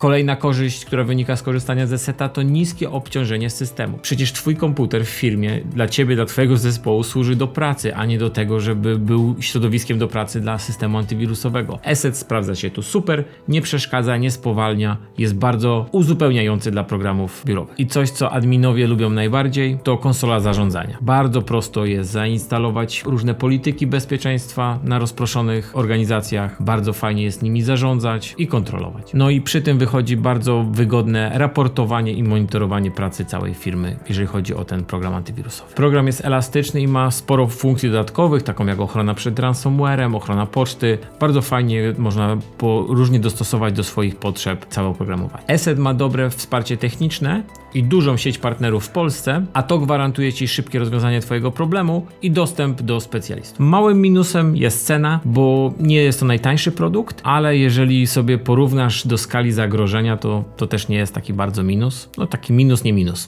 Kolejna korzyść, która wynika z korzystania ze seta, to niskie obciążenie systemu. Przecież twój komputer w firmie dla ciebie, dla twojego zespołu służy do pracy, a nie do tego, żeby był środowiskiem do pracy dla systemu antywirusowego. Eset sprawdza się tu super, nie przeszkadza, nie spowalnia, jest bardzo uzupełniający dla programów biurowych. I coś, co adminowie lubią najbardziej, to konsola zarządzania. Bardzo prosto jest zainstalować różne polityki bezpieczeństwa na rozproszonych organizacjach, bardzo fajnie jest nimi zarządzać i kontrolować. No i przy tym wychodzi bardzo wygodne raportowanie i monitorowanie pracy całej firmy, jeżeli chodzi o ten program antywirusowy. Program jest elastyczny i ma sporo funkcji dodatkowych, taką jak ochrona przed ransomwarem, ochrona poczty. Bardzo fajnie można po, różnie dostosować do swoich potrzeb całe oprogramowanie. ESET ma dobre wsparcie techniczne i dużą sieć partnerów w Polsce, a to gwarantuje Ci szybkie rozwiązanie Twojego problemu i dostęp do specjalistów. Małym minusem jest cena, bo nie jest to najtańszy produkt, ale jeżeli sobie porównasz do skali zagrożenia, to, to też nie jest taki bardzo minus. No taki minus, nie minus.